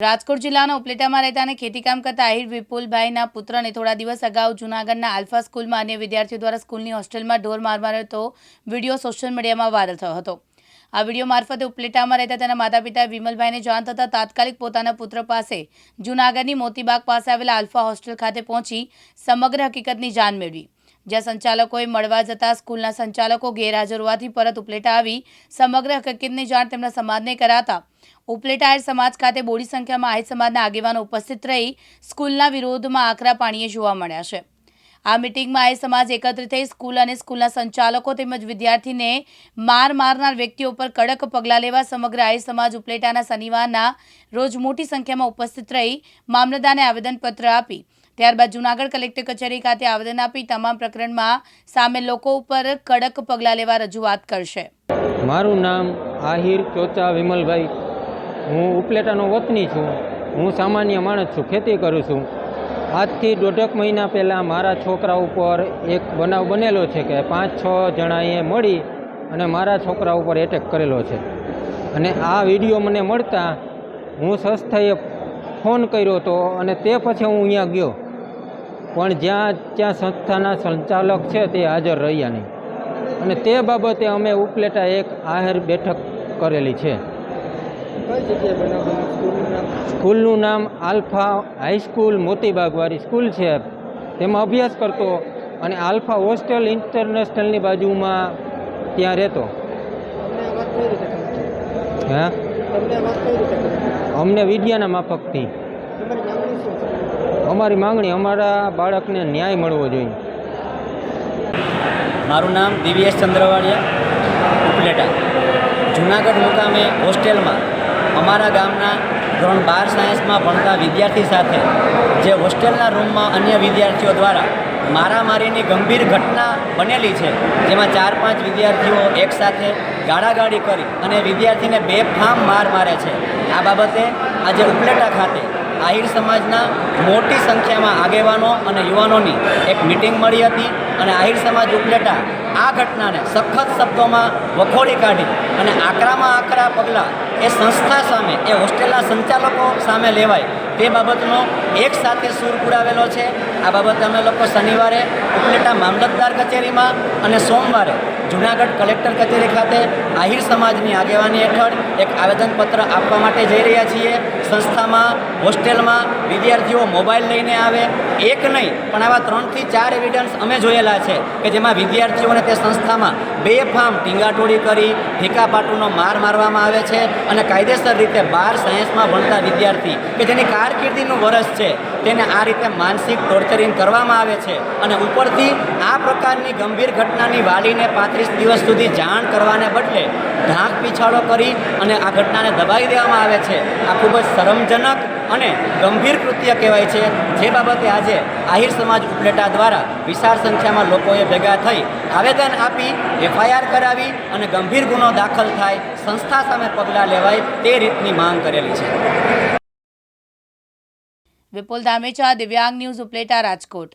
રાજકોટ જિલ્લાના ઉપલેટામાં રહેતા અને ખેતીકામ કરતા આહિર વિપુલભાઈના પુત્રને થોડા દિવસ અગાઉ જૂનાગઢના આલ્ફા સ્કૂલમાં અન્ય વિદ્યાર્થીઓ દ્વારા સ્કૂલની હોસ્ટેલમાં ઢોર માર માર્યો વીડિયો સોશિયલ મીડિયામાં વાયરલ થયો હતો. આ વીડિયો મારફતે ઉપલેટામાં રહેતા તેના માતા પિતા વિમલભાઈને જાણ થતાં તાત્કાલિક પોતાના પુત્ર પાસે જૂનાગઢની મોતીબાગ પાસે આવેલા આલ્ફા હોસ્ટેલ ખાતે પહોંચી સમગ્ર હકીકતની જાણ મેળવી. જ્યાં સંચાલકોએ મળવા જતા સ્કૂલના સંચાલકો ગેરહાજર હોવાથી પરત ઉપલેટા આવી. સમગ્ર હકીકતની જાણ તેમના સમાજને કરાતા. ઉપલેટા આહિર સમાજ ખાતે બોડી સંખ્યામાં આહિર સમાજના આગેવાનો ઉપસ્થિત રહી સ્કૂલના વિરોધમાં આકરા પાણીએ જોવા મળ્યા છે. આ મિટિંગમાં આહિર સમાજ એકત્રિત થઈ સ્કૂલ અને સ્કૂલના સંચાલકો તેમજ વિદ્યાર્થીને માર મારનાર વ્યક્તિઓ પર કડક પગલાં લેવા સમગ્ર આહિર સમાજ ઉપલેટાના શનિવારના રોજ મોટી સંખ્યામાં ઉપસ્થિત રહી મામલતદારને આવેદનપત્ર આપી. ત્યારબાદ જૂનાગઢ કલેક્ટર કચેરી ખાતે આવેદન આપી તમામ પ્રકરણમાં સામે લોકો ઉપર કડક પગલાં લેવા રજૂઆત કરશે. મારું નામ આહિર ચોચા વિમલભાઈ. હું ઉપલેટાનો વતની છું. હું સામાન્ય માણસ છું. ખેતી કરું છું. આજથી દોઢેક મહિના પહેલાં મારા છોકરા ઉપર એક બનાવ બનેલો છે કે પાંચ છ જણાએ મળી અને મારા છોકરા ઉપર એટેક કરેલો છે. અને આ વીડિયો મને મળતા હું સંસ્થાએ ફોન કર્યો હતો અને તે પછી હું અહીંયા ગયો. પણ જ્યાં ત્યાં સંસ્થાના સંચાલક છે તે હાજર રહ્યા નહીં. અને તે બાબતે અમે ઉપલેટા એક આહેર બેઠક કરેલી છે. સ્કૂલનું નામ? આલ્ફા હાઈસ્કૂલ મોતીબાગવાળી સ્કૂલ છે. તેમાં અભ્યાસ કરતો અને આલ્ફા હોસ્ટેલ ઇન્ટરનેશનલની બાજુમાં ત્યાં રહેતો. હે? અમને વિદ્યાના માફકથી. અમારી માંગણી અમારા બાળકને ન્યાય મળવો જોઈએ. મારું નામ દિવ્યેશ ચંદ્રવાડિયા ઉપલેટા. જુનાગઢ મુકામે હોસ્ટેલમાં અમારા ગામના ધોરણ બાર સાયન્સમાં ભણતા વિદ્યાર્થી સાથે જે હોસ્ટેલના રૂમમાં અન્ય વિદ્યાર્થીઓ દ્વારા મારામારીની ગંભીર ઘટના બનેલી છે જેમાં ચાર પાંચ વિદ્યાર્થીઓ એકસાથે ગાળાગાળી કરી અને વિદ્યાર્થીને બેફામ માર મારે છે. આ બાબતે આજે ઉપલેટા ખાતે આહિર સમાજના મોટી સંખ્યામાં આગેવાનો અને યુવાનોની એક મિટિંગ મળી હતી અને આહિર સમાજ ઉપલેટા આ ઘટનાને સખત શબ્દોમાં વખોડી કાઢી અને આકરામાં આકરા પગલાં એ સંસ્થા સામે, એ હોસ્ટેલના સંચાલકો સામે લેવાય તે બાબતનો એક સાથે સૂર પુરાવેલો છે. આ બાબતે અમે લોકો શનિવારે ઉપલેટા મામલતદાર કચેરીમાં અને સોમવારે જુનાગઢ કલેક્ટર કચેરી ખાતે આહિર સમાજની આગેવાની હેઠળ એક આવેદનપત્ર આપવા માટે જઈ રહ્યા છીએ. સંસ્થામાં, હોસ્ટેલમાં વિદ્યાર્થીઓ મોબાઈલ લઈને આવે, એક નહીં, પણ આવા ત્રણથી ચાર એવિડન્સ અમે જોયેલા છે કે જેમાં વિદ્યાર્થીઓને તે સંસ્થામાં બેફામ ટીંગાટોળી કરી, ઠીકાપાટુનો માર મારવામાં આવે છે અને કાયદેસર રીતે બાર સાયન્સમાં ભણતા વિદ્યાર્થી કે જેની કારકિર્દીનું વરસ છે તેને આ રીતે માનસિક ટોર્ચરિંગ કરવામાં આવે છે અને ઉપરથી આ પ્રકારની ગંભીર ઘટનાની વાલીને પાંત્રીસ દિવસ સુધી જાણ કરવાને બદલે ઢાંક પીછાડો કરી અને આ ઘટનાને દબાવી દેવામાં આવે છે. આ ખૂબ જ શરમજનક અને ગંભીર કૃત્ય કહેવાય છે. જે બાબતે આજે આહિર સમાજ ઉપલેટા દ્વારા વિશાળ સંખ્યામાં લોકોએ ભેગા થઈ આવેદન આપી, એફઆઈઆર કરાવી અને ગંભીર ગુનો દાખલ થાય સંસ્થા સામે પગલાં લેવાય તે રીતની માંગ કરેલી છે. વિપુલ ધામેચા દિવ્યાંગ ન્યૂઝ ઉપલેટા રાજકોટ.